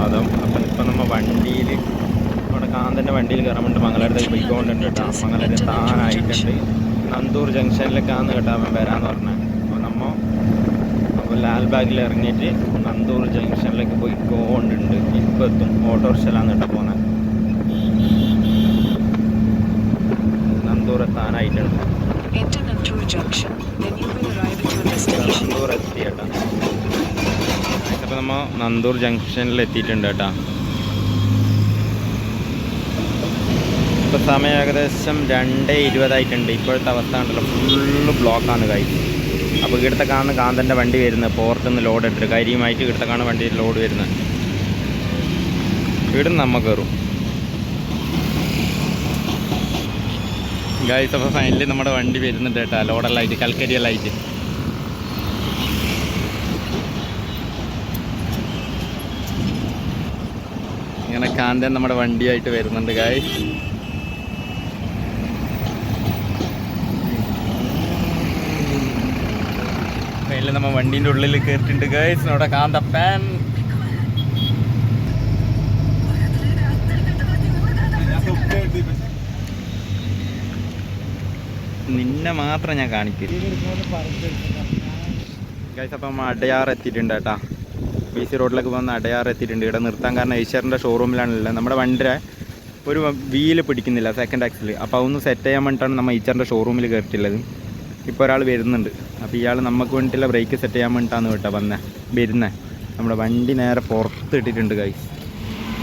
സുപ്രഭാതം അപ്പം ഇപ്പം നമ്മൾ വണ്ടിയിൽ നമ്മുടെ കാന്തന്റെ വണ്ടിയിൽ കയറാൻ മംഗലാരത്തേക്ക് പോയിക്കൊണ്ടുണ്ട് കേട്ടോ. മംഗലാരി താനായിട്ടുണ്ട്. നന്ദൂർ ജംഗ്ഷനിലേക്കാന്ന് കേട്ടോ അവൻ വരാന്ന് പറഞ്ഞത് അപ്പോൾ നമ്മ അപ്പോൾ ലാൽബാഗിൽ ഇറങ്ങിയിട്ട് നന്ദൂർ ജംഗ്ഷനിലേക്ക് പോയിക്കൊണ്ടുണ്ട്. ഇപ്പം എത്തും. ഓട്ടോറിക്ഷയിലാണ് കേട്ടോ പോകുന്നത് നന്ദൂർ എത്താനായിട്ടുണ്ട് Enter നന്ദൂർ ജംഗ്ഷനിൽ എത്തിയിട്ടുണ്ട് കേട്ടോ. ഇപ്പോൾ സമയം ഏകദേശം രണ്ട് ഇരുപതായിട്ടുണ്ട്. ഇപ്പോഴത്തെ അവസ്ഥ ഉണ്ടല്ലോ ഫുള്ള് ബ്ലോക്കാണ് കൈ അപ്പോൾ ഇവിടുത്തെ കാണുന്ന കാന്തന്റെ വണ്ടി വരുന്നത് പോർട്ടിൽ നിന്ന് ലോഡ് എടുത്തിട്ട്. കരിയുമായിട്ട് ഇവിടുത്തെ കാണുന്ന വണ്ടി ലോഡ് വരുന്നത് ഇവിടുന്ന് നമ്മ കയറും ഗൈസ് അപ്പോൾ ഫൈനലി നമ്മുടെ വണ്ടി വരുന്നുണ്ട് കേട്ടോ. ലോഡെല്ലാം ആയിട്ട് കൽക്കരിയെല്ലാം ആയിട്ട് ഇങ്ങനെ കാന്തൻ നമ്മുടെ വണ്ടിയായിട്ട് വരുന്നുണ്ട് ഗായ് മേലെ നമ്മ വണ്ടീന്റെ ഉള്ളിൽ കയറിയിട്ടുണ്ട് ഗൈസ് നമ്മുടെ കാന്തപ്പൻ നിന്നെ മാത്രം ഞാൻ കാണിക്കുന്നു ഗൈസ് അപ്പം അടയാറെത്തിയിട്ടുണ്ട് അടയാർ എത്തിയിട്ടുണ്ട് കേട്ടാ. ബി സി റോഡിലേക്ക് വന്ന് അടയാർ എത്തിയിട്ടുണ്ട്. ഇവിടെ നിർത്താൻ കാരണം ഏഷ്യറിന്റെ ഷോറൂമിലാണുള്ളത് നമ്മുടെ വണ്ടിയുടെ ഒരു വീൽ പിടിക്കുന്നില്ല സെക്കൻഡ് ആക്സിൽ അപ്പോൾ അതൊന്ന് സെറ്റ് ചെയ്യാൻ വേണ്ടിയിട്ടാണ് നമ്മൾ ഈച്ചറിന്റെ ഷോറൂമിൽ കയറിയിട്ടുള്ളത് ഇപ്പോൾ ഒരാൾ വരുന്നുണ്ട്. അപ്പോൾ ഇയാൾ നമുക്ക് വേണ്ടിയിട്ടുള്ള ബ്രേക്ക് സെറ്റ് ചെയ്യാൻ വേണ്ടിയിട്ടാണ് കേട്ടോ വന്നത് വരുന്നത് നമ്മുടെ വണ്ടി നേരെ പുറത്ത് ഇട്ടിട്ടുണ്ട് കൈ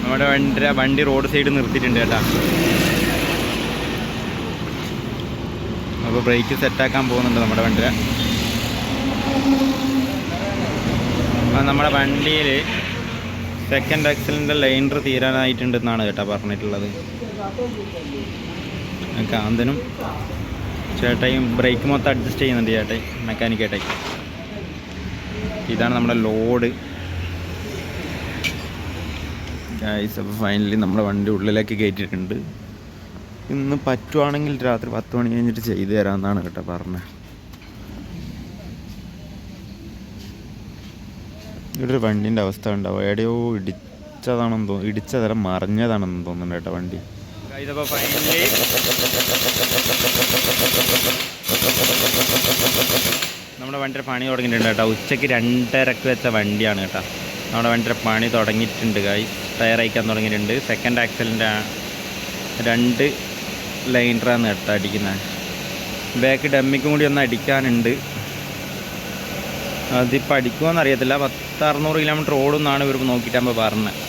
നമ്മുടെ വണ്ടി വണ്ടി റോഡ് സൈഡ് നിർത്തിയിട്ടുണ്ട് കേട്ടോ. അപ്പോൾ ബ്രേക്ക് സെറ്റാക്കാൻ പോകുന്നുണ്ട് നമ്മുടെ വണ്ടിയുടെ. ആ നമ്മുടെ വണ്ടിയിൽ സെക്കൻഡ് ആക്സിലിന്റെ ലൈൻഡർ തീരാനായിട്ടുണ്ടെന്നാണ് കേട്ടോ പറഞ്ഞിട്ടുള്ളത്. കാന്തനും ചേട്ടയും ബ്രേക്ക് മൊത്തം അഡ്ജസ്റ്റ് ചെയ്യുന്നുണ്ട് ചേട്ടൻ മെക്കാനിക് ചേട്ടയ്ക്ക് ഇതാണ് നമ്മുടെ ലോഡ് ഗൈസ് അപ്പോൾ ഫൈനലി നമ്മുടെ വണ്ടി ഉള്ളിലേക്ക് കയറ്റിയിട്ടുണ്ട്. ഇന്ന് പറ്റുവാണെങ്കിൽ രാത്രി പത്ത് മണി കഴിഞ്ഞിട്ട് ചെയ്തു തരാമെന്നാണ് കേട്ടോ പറഞ്ഞത്. ഇവിടെ ഒരു വണ്ടീന്റെ അവസ്ഥ ഉണ്ടാവും. എവിടെയോ ഇടിച്ചതാണെന്ന് തോന്നുന്നു. ഇടിച്ചതരം മറിഞ്ഞതാണെന്ന് തോന്നുന്നുണ്ട് കേട്ടോ വണ്ടി. ഫൈനലി നമ്മുടെ വണ്ടിയുടെ പണി തുടങ്ങിയിട്ടുണ്ട് കേട്ടോ. ഉച്ചയ്ക്ക് രണ്ടരക്ക് വെച്ച വണ്ടിയാണ് കേട്ടോ. നമ്മുടെ വണ്ടിയുടെ പണി തുടങ്ങിയിട്ടുണ്ട് കായ് ടയർ അയക്കാൻ തുടങ്ങിയിട്ടുണ്ട്. സെക്കൻഡ് ആക്സലിന്റെ രണ്ട് ലൈനറാണ് കേട്ടോ അടിക്കുന്നത്. ബാക്ക് ഡമ്മിക്കും കൂടി ഒന്ന് അടിക്കാനുണ്ട്. അതിപ്പോൾ അടിക്കുമോയെന്ന് അറിയത്തില്ല. പത്ത് അറുന്നൂറ് കിലോമീറ്റർ ഓടുന്നാണ് ഇവർ നോക്കിയിട്ടാകുമ്പോൾ പറഞ്ഞത്.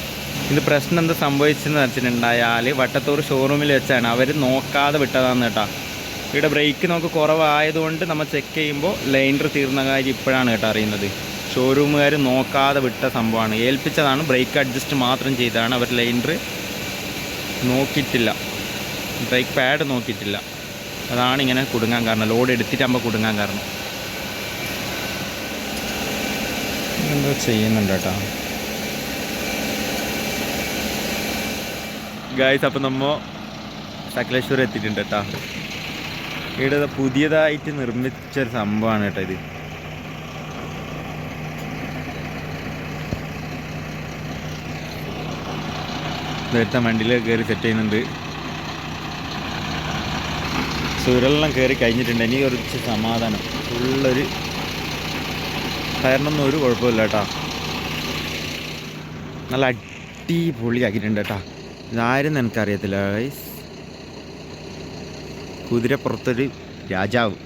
ഇത് പ്രശ്നം എന്ത് സംഭവിച്ചെന്ന് വെച്ചിട്ടുണ്ടായാൽ വട്ടത്തൂർ ഷോറൂമിൽ വെച്ചാണ് അവർ നോക്കാതെ വിട്ടതാന്ന് കേട്ടോ. ഇവിടെ ബ്രേക്ക് നമുക്ക് കുറവായതുകൊണ്ട് നമ്മൾ ചെക്ക് ചെയ്യുമ്പോൾ ലൈൻഡർ തീർന്ന കാര്യം ഇപ്പോഴാണ് കേട്ടോ അറിയുന്നത്. ഷോറൂമുകാർ നോക്കാതെ വിട്ട സംഭവമാണ്. ഏൽപ്പിച്ചതാണ് ബ്രേക്ക് അഡ്ജസ്റ്റ് മാത്രം ചെയ്തതാണ് അവർ ലൈൻഡർ നോക്കിയിട്ടില്ല. ബ്രേക്ക് പാഡ് നോക്കിയിട്ടില്ല. അതാണ് ഇങ്ങനെ കുടുങ്ങാൻ കാരണം. ലോഡ് എടുത്തിട്ടാകുമ്പോൾ കുടുങ്ങാൻ കാരണം. എന്തോ ചെയ്യുന്നുണ്ട് കേട്ടോ. ഗായ്സ് അപ്പം നമ്മൾ സകലേശ്വരം എത്തിയിട്ടുണ്ട് കേട്ടോ. ഇവിടെ പുതിയതായിട്ട് നിർമ്മിച്ച ഒരു സംഭവമാണ് കേട്ടോ ഇത്. നേരത്തെ വണ്ടിയിൽ കയറി സെറ്റ് ചെയ്യുന്നുണ്ട്. സുരലെല്ലാം കയറി കഴിഞ്ഞിട്ടുണ്ട്. എനിക്ക് കുറച്ച് സമാധാനം. ഫുള്ളൊരു ടയറിനൊന്നും ഒരു കുഴപ്പമില്ല കേട്ടോ. നല്ല അടിപൊളിയാക്കിയിട്ടുണ്ട് കേട്ടോ. ഇതാരും എനിക്കറിയത്തില്ല കുതിരപ്പുറത്തൊരു രാജാവ്.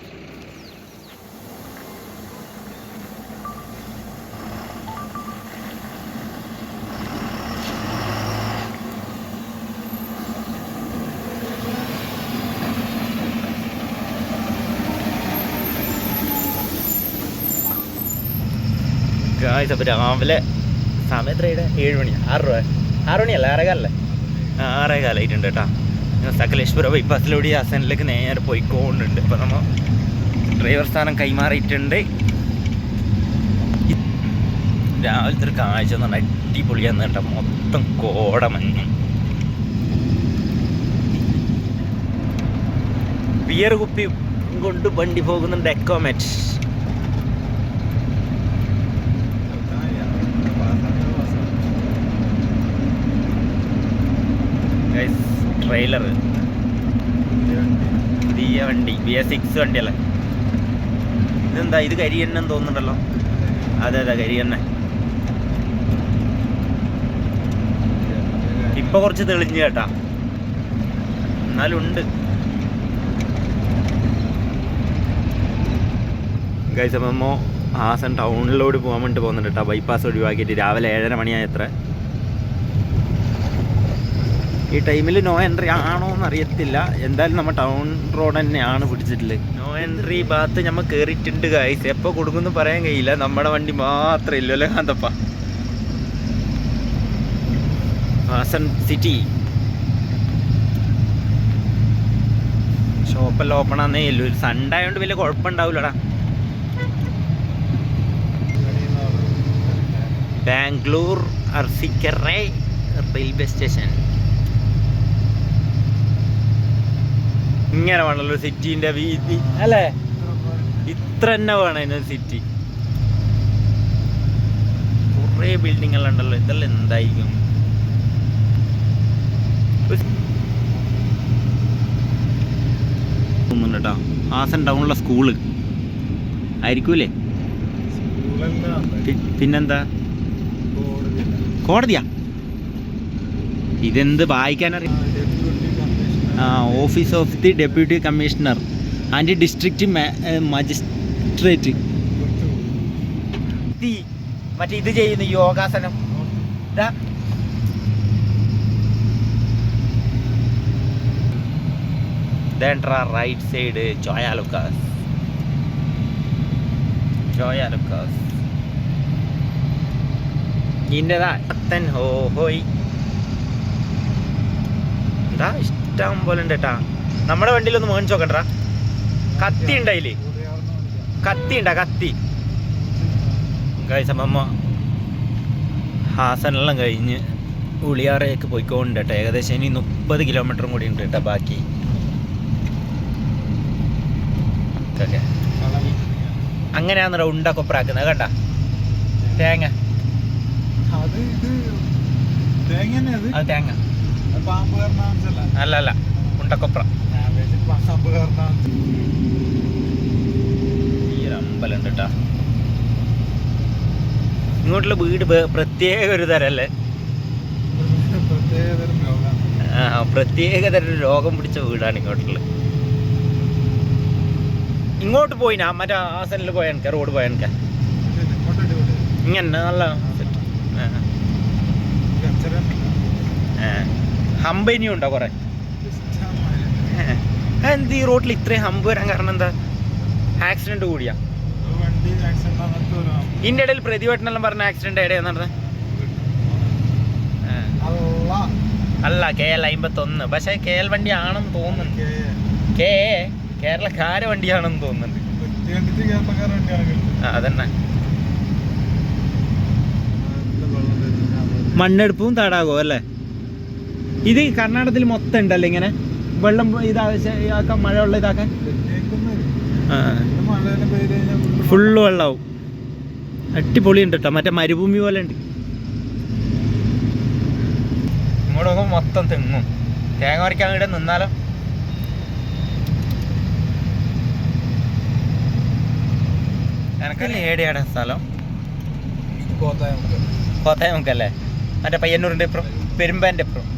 ഗായ്സ് അപ്പോൾ രാവിലെ സമയം എത്രയുടെ ഏഴ് മണി. ആറ് രൂപ. ആറ് മണിയല്ല? ആറേകാലല്ലേ ആ, ആറേകാലായിട്ടുണ്ട് കേട്ടോ. സകലേശ്വര ബൈപ്പാസിലൂടെ അസനിലേക്ക് നേരെ പോയിക്കൊണ്ടുണ്ട്. അപ്പോൾ നമ്മൾ ഡ്രൈവർ സ്ഥാനം കൈമാറിയിട്ടുണ്ട്. രാവിലത്തെ ഒരു കാഴ്ച എന്ന് പറഞ്ഞാൽ അടിപൊളിയാന്ന് കേട്ടോ. മൊത്തം കോടമഞ്ഞ് ബിയർ കുപ്പി കൊണ്ട് വണ്ടി പോകുന്നുണ്ട് എക്കോമെറ്റ് ട്രെയിലർ. പുതിയ വണ്ടി ബി എസ് സിക്സ് വണ്ടിയല്ലേ ഇതെന്താ? ഇത് കരി എണ്ണം തോന്നുന്നുണ്ടല്ലോ. അതെ അതെ കരി എണ്ണ ഇപ്പൊ കുറച്ച് തെളിഞ്ഞു കേട്ടാ. എന്നാലും ഉണ്ട്. ഗൈസ് അമ്മ ഹാസൻ ടൗണിലോട് പോകാൻ വേണ്ടി പോകുന്നുണ്ട് കേട്ടോ. ബൈപ്പാസ് ഒഴിവാക്കിയിട്ട് രാവിലെ ഏഴര മണിയായ എത്ര ഈ ടൈമിൽ നോ എൻട്രി ആണോ എന്ന് അറിയത്തില്ല. എന്തായാലും നമ്മൾ ടൗൺ റോഡ് തന്നെയാണ് പിടിച്ചിട്ടുള്ളത് നോ എൻട്രി ഭാഗത്ത് നമ്മൾ കയറിയിട്ടുണ്ട് ഗൈസ് എപ്പോൾ കൊടുക്കുമെന്ന് പറയാൻ കഴിയില്ല. നമ്മുടെ വണ്ടി മാത്രമേ ഇല്ലല്ലോ അല്ലേ കാന്തപ്പ? ഹാസൻ സിറ്റി ഷോപ്പെല്ലാം ഓപ്പൺ ആണെന്നേ ഇല്ല. ഒരു സൺഡേ ആയതുകൊണ്ട് വലിയ കുഴപ്പമുണ്ടാവില്ലടാ ബാംഗ്ലൂർ അർസിക്കറെ റെയിൽവേ സ്റ്റേഷൻ ഇങ്ങനെ വേണല്ലോ സിറ്റിന്റെ വീതി അല്ലേ? ഇത്ര തന്നെ വേണം അതിനൊരു സിറ്റി കുറേ ഉണ്ടല്ലോ ഇതെല്ലാം എന്തായിരിക്കും? കേട്ടോ ഹാസൻ ടൗണിലെ സ്കൂൾ ആയിരിക്കൂലേ? പിന്നെന്താ? കോടതിയാ? ഇതെന്ത് വായിക്കാനറിയാം? Office of the deputy commissioner and district magistrate മറ്റേ ഇത് ചെയ്യുന്ന യോഗാസനം ദാ. Then right side Joya Lucas. Joya Lucas. ഇന്നതാ അത്തൻ ഹോ ഹോയ് എന്താ ഇഷ്ടം പോലെ ഉണ്ട് കേട്ടാ നമ്മുടെ വണ്ടിയിലൊന്ന് മേടിച്ചു നോക്കണ്ടാ കത്തി ഉണ്ടായില്ലേ കത്തി ഉണ്ടാ കത്തി. കഴിച്ചമ്മ ഹാസനെല്ലാം കഴിഞ്ഞ് ഉളിയാറയൊക്കെ പോയിക്കൊണ്ട് കേട്ടോ ഏകദേശം ഇനി മുപ്പത് കിലോമീറ്ററും കൂടി ഉണ്ട് കേട്ടോ ബാക്കി. അങ്ങനെയാന്ന് ഉണ്ട കേട്ടാ കണ്ട? തേങ്ങ. അത് തേങ്ങ അത് തേങ്ങ. അല്ല അല്ല മുണ്ടക്കൊപ്ര ഞാൻ വിചാരിച്ചു പാമ്പ് കയറണ ഈ ഒരു അമ്പലം ഉണ്ട് കേട്ടോ ഇങ്ങോട്ടുള്ള വീട് പ്രത്യേക ഒരു തരല്ലേ? ആ, പ്രത്യേക തരം രോഗം പിടിച്ച വീടാണ് ഇങ്ങോട്ടുള്ളത്. ഇങ്ങോട്ട് പോയി ഞാൻ മറ്റേ ആ സൈഡിൽ പോയ റോഡ് പോയ എനിക്ക് ഇങ്ങനെ നല്ല ആ. ഹമ്പ് ഇനിയും ഉണ്ടോ കുറെ? എന്ത് ഈ റോഡിൽ ഇത്രയും ഹമ്പ് വരാൻ കാരണം എന്താ? ആക്സിഡന്റ് കൂടിയാ. ഒരു ഇടയിൽ പ്രതിവട്ടനെല്ലാം പറഞ്ഞ ആക്സിഡന്റ് എവിടെയാ നടന്നത് അല്ല കെ എൽ അമ്പത്തൊന്ന്. പക്ഷേ കെ എൽ വണ്ടി ആണെന്ന് തോന്നുന്നു. കെ എ കേരളക്കാര വണ്ടിയാണെന്ന് തോന്നുന്നുണ്ട്. അതന്നെ. മണ്ണെടുപ്പും തടാകോ അല്ലേ? ഇത് കർണാടകത്തിൽ മൊത്തം ഉണ്ടല്ലേ ഇങ്ങനെ? വെള്ളം ഇതാക്കാൻ മഴ മഴയുള്ള ഇതാക്കാൻ? ഫുള്ള് വെള്ളമാവും അടിപൊളി ഉണ്ട് കേട്ടോ മറ്റേ മരുഭൂമി പോലെ ഉണ്ട്. ഇങ്ങോട്ട് നോക്കുമ്പോൾ മൊത്തം തെങ്ങും. തേങ്ങ വരയ്ക്കാൻ ഇവിടെ നിന്നാലോ? എനക്കല്ലേ ഏടെയാടെ സ്ഥലം? കോത്തായ കോത്തായ കോട്ടയം നമുക്കല്ലേ? മറ്റേ പയ്യന്നൂരിന്റെ ഇപ്പുറം പെരുമ്പാന്റെ ഇപ്പുറം.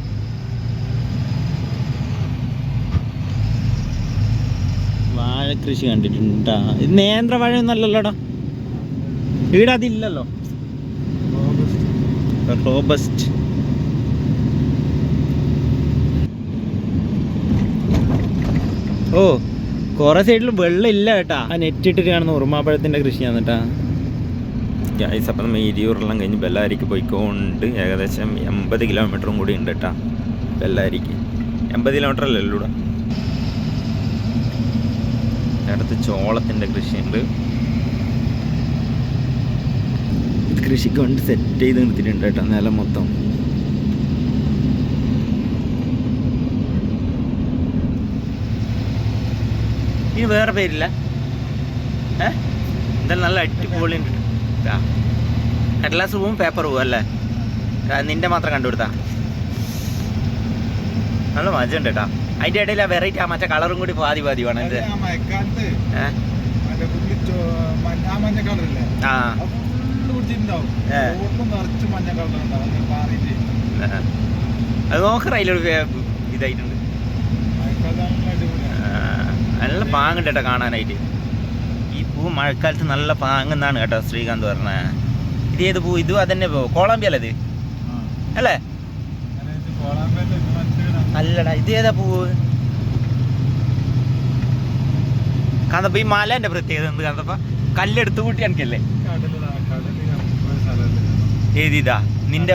കൃഷി കണ്ടിട്ടുണ്ടാ? ഇത് നേന്ത്ര വാഴയൊന്നല്ലല്ലോടാ ഇവിടെ അതില്ലല്ലോ. റോബസ്റ്റ്. ഓ കുറെ സൈഡിൽ വെള്ളം ഇല്ല കേട്ടാ. ആ നെറ്റ് ഇട്ടിട്ട് കാണുന്ന ഉറുമാപ്പഴത്തിന്റെ കൃഷിയാണ് കേട്ടാ ഗൈസ് അപ്പം നമ്മൾ ഇരിയൂറെല്ലാം കഴിഞ്ഞ് ബെല്ലാരിക്ക് പോയിക്കൊണ്ട് ഏകദേശം എൺപത് കിലോമീറ്ററും കൂടി ഉണ്ട് കേട്ടാ ബെല്ലാരിക്ക്. എൺപത് കിലോമീറ്റർ അല്ലേ ഉള്ളൂടെ? അടുത്ത് ചോളത്തിന്റെ കൃഷിയുണ്ട്. ഇത് കൃഷിക്ക് വേണ്ടി സെറ്റ് ചെയ്ത് നിർത്തിയിട്ടുണ്ട് കേട്ടോ നിലം മൊത്തം. ഇനി വേറെ പേരില്ല. എന്തായാലും നല്ല അടിപൊളി ഉണ്ട്. കടലാസ് പോവും പേപ്പർ പോവും അല്ലേ? നിന്റെ മാത്രം കണ്ടുപിടുത്താ. നല്ല മജുണ്ട് കേട്ടോ. അതിന്റെ ഇടയിൽ ആ വെറൈറ്റി ആ മറ്റേ കളറും കൂടി പാതി പാതി വേണം ആ അത്. നോക്കറ അതിലൊരു ഇതായിട്ടുണ്ട്. നല്ല പാങ്ങുണ്ട് കേട്ടോ കാണാനായിട്ട്. ഈ പൂ മഴക്കാലത്ത് നല്ല പാങ്ങുന്നാണ് കേട്ടോ ശ്രീകാന്ത് പറഞ്ഞത് ഇത് ഏത് പൂ? ഇതും അതന്നെ പൂ. കോളാമ്പി അല്ലേ? ഇത്. അല്ലേ അല്ലടാ ഇത് ഏതാ പൂവ്? കണ്ടപ്പോ ഈ മലേന്റെ പ്രത്യേകത എന്ത് കണ്ടപ്പോ? കല്ലെടുത്ത് കൂട്ടി എനിക്കല്ലേ ഏതിതാ നിന്റെ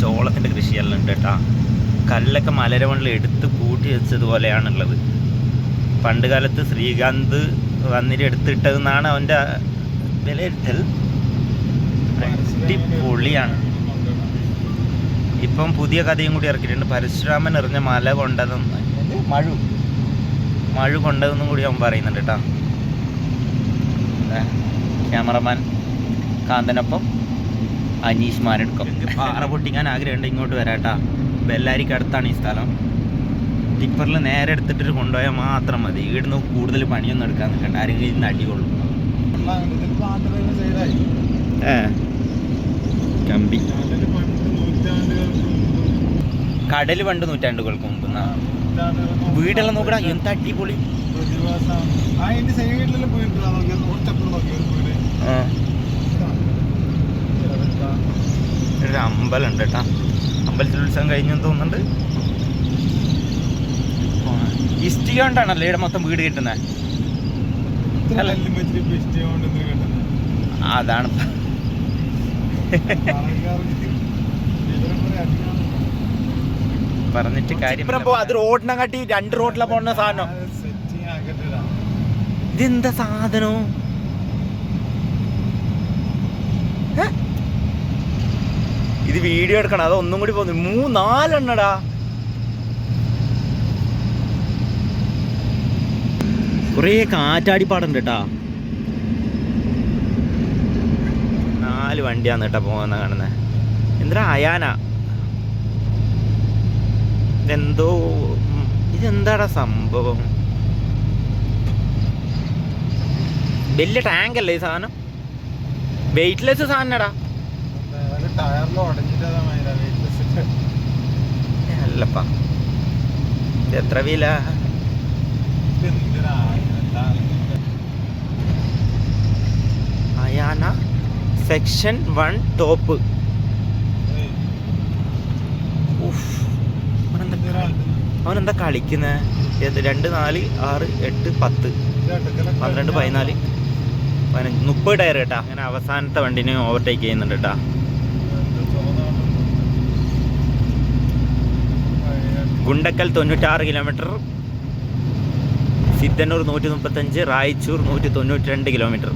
ചോളത്തിന്റെ കൃഷിയെല്ലാം ഉണ്ട് കേട്ടാ. കല്ലൊക്കെ മലര മണ്ണിൽ എടുത്ത് കൂട്ടി വെച്ചതുപോലെയാണുള്ളത് പണ്ട് കാലത്ത് ശ്രീകാന്ത് വന്നിട്ട് എടുത്തിട്ടതെന്നാണ് അവന്റെ വിലയിരുത്തൽ. അടിപൊളിയാണ്. ഇപ്പം പുതിയ കഥയും കൂടി ഇറക്കിയിട്ടുണ്ട്. പരശുരാമൻ എറിഞ്ഞ മല കൊണ്ടതെന്ന്? മഴു മഴു കൊണ്ടതെന്നും കൂടി അവൻ പറയുന്നുണ്ട് കേട്ടോ. ക്യാമറമാൻ കാന്തനൊപ്പം അനീഷ് മാരെടുക്കും. പാറ പൊട്ടിക്കാൻ ആഗ്രഹമുണ്ട് ഇങ്ങോട്ട് വരാട്ടാ ബെല്ലാരിക്ക് അടുത്താണ് ഈ സ്ഥലം. ടിപ്പറിൽ നേരെ എടുത്തിട്ട് കൊണ്ടുപോയാൽ മാത്രം മതി. ഇവിടുന്ന് കൂടുതൽ പണിയൊന്നും എടുക്കാൻ നിൽക്കണ്ട. ആരെങ്കിലും ഇന്ന് അടികൊള്ളും ഏ. കമ്പി കടൽ പണ്ട് നൂറ്റാണ്ടുകൾക്ക് മുമ്പ് കടൽ പണ്ട് നൂറ്റാണ്ടുകൾക്ക് മുമ്പ്. വീടെല്ലാം നോക്കടാ എന്ത് അടിപൊളി. ഒരു അമ്പലം ഉണ്ട് കേട്ടാ. അമ്പലത്തിൽ ഉത്സവം കഴിഞ്ഞെന്ന് തോന്നുന്നുണ്ട്. ഇഷ്ടിക കൊണ്ടാണല്ലോ ഇവിടെ മൊത്തം വീട് കിട്ടുന്നത് ഇത്ര പറഞ്ഞിട്ട് കാര്യം അത് റോഡിനെ കാട്ടി രണ്ട് റോഡിലെ പോണ സാധനം. ഇതെന്താ സാധനം? ഇത് വീഡിയോ എടുക്കണം അതൊന്നും ഒന്നും കൂടി പോന്നു മൂന്നാലെണ്ണടാ കുറേ കാറ്റാടിപ്പാടുണ്ട് കേട്ടാ നാല് വണ്ടിയാന്ന് കേട്ടാ പോകുന്ന കാണുന്നേ. എന്താ അയാന? ഇതെന്തോ ഉം, ഇതെന്താടാ സംഭവം വലിയ ടാങ്ക് അല്ലേ ഈ സാധനം വെയിറ്റ്ലെസ് സാധനടാ എന്താ. അല്ലപ്പാ ഇത് എത്ര വില? എന്താ? അയാന സെക്ഷൻ വൺ ടോപ്പ് ഏയ്, എന്തിനാ ഇത്? എന്താ കളിക്കുന്നേ? ഏത് രണ്ട് നാല് ആറ് എട്ട് പത്ത്. പന്ത്രണ്ട് പതിനാല്. പതിനഞ്ച്. മുപ്പത് ടയർ കേട്ടാ. അങ്ങനെ അവസാനത്തെ വണ്ടിനെ ഓവർടേക്ക് ചെയ്യുന്നുണ്ട് കേട്ടാ. ഗുണ്ടക്കൽ തൊണ്ണൂറ്റാറ് കിലോമീറ്റർ സിദ്ധന്നൂർ നൂറ്റി മുപ്പത്തഞ്ച് റായ്ച്ചൂർ നൂറ്റി തൊണ്ണൂറ്റി രണ്ട് കിലോമീറ്റർ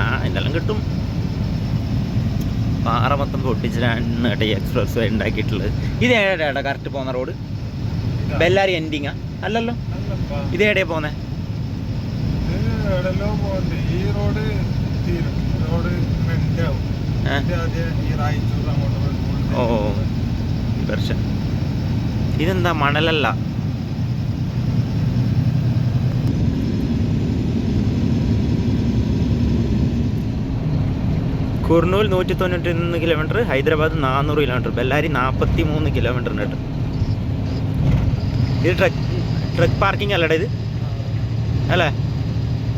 ആ എന്തെല്ലാം കിട്ടും? പാറ മൊത്തം പൊട്ടിച്ചിട്ടാണ് കേട്ടോ ഈ എക്സ്പ്രസ് വേ ഉണ്ടാക്കിയിട്ടുള്ളത്. ഇത് ഏടാ കറക്റ്റ് പോകുന്ന റോഡ്. ബെല്ലാരി എൻഡിങ്ങാ അല്ലല്ലോ. ഇത് എവിടെയാ പോന്നെ ഈ റോഡ് റോഡ് ഓ ദർശൻ ഇതെന്താ മണലല്ല? കുർണൂൽ നൂറ്റി തൊണ്ണൂറ്റി ഒന്ന് കിലോമീറ്റർ ഹൈദരാബാദ് നാനൂറ് കിലോമീറ്റർ ബെല്ലാരി നാൽപ്പത്തി മൂന്ന് കിലോമീറ്റർ ഇത് ട്രക്ക് ട്രക്ക് പാർക്കിംഗ് അല്ലേ ഇത്. അല്ലേ?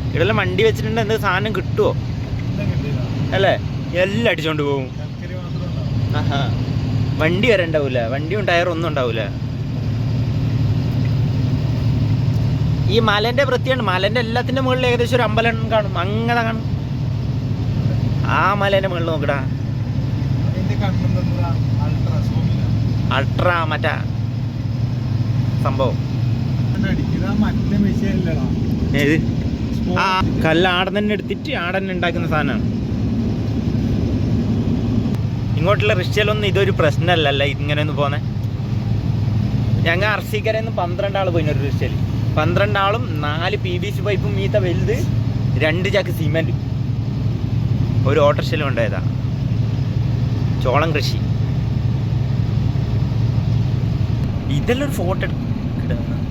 ഇവിടെല്ലാം വണ്ടി വെച്ചിട്ടുണ്ട് എന്ത് സാധനം കിട്ടുമോ. അല്ലേ? എല്ലാം അടിച്ചോണ്ട് പോകും. ആഹാ. വണ്ടി വരെ ഉണ്ടാവൂല. വണ്ടിയും ടയറും ഒന്നും ഉണ്ടാവൂല. ഈ മലന്റെ വൃത്തിയാണ്. മലന്റെ എല്ലാത്തിന്റെ മുകളിൽ ഏകദേശം ഒരു അമ്പലം കാണും. അങ്ങനെ കാണും. ആ മലേന്റെ മുകളിൽ നോക്കടാ. അൾട്രാ മറ്റാ സംഭവം. ഏത്? ആ കല്ല് ആടൻ തന്നെ എടുത്തിട്ട് ആടൻ ഉണ്ടാക്കുന്ന സാധനമാണ്. ഇങ്ങോട്ടുള്ള റിക്ഷയിലൊന്നും ഇതൊരു പ്രശ്നമല്ലല്ല ഇങ്ങനെയൊന്നും പോന്നെ. ഞങ്ങൾ അർസിക്കരന്ന് പന്ത്രണ്ട് ആൾ പോയിന് ഒരു റിക്ഷയിൽ പന്ത്രണ്ട് ആളും നാല് പി വി സി പൈപ്പും മീത്ത വലുത് രണ്ട് ചാക്ക് സിമെന്റ് ഒരു ഓട്ടോറിക്ഷയിൽ ഉണ്ടായതാണ്. ചോളം കൃഷി. ഇതെല്ലാം ഒരു ഫോട്ടോ എടുക്കണം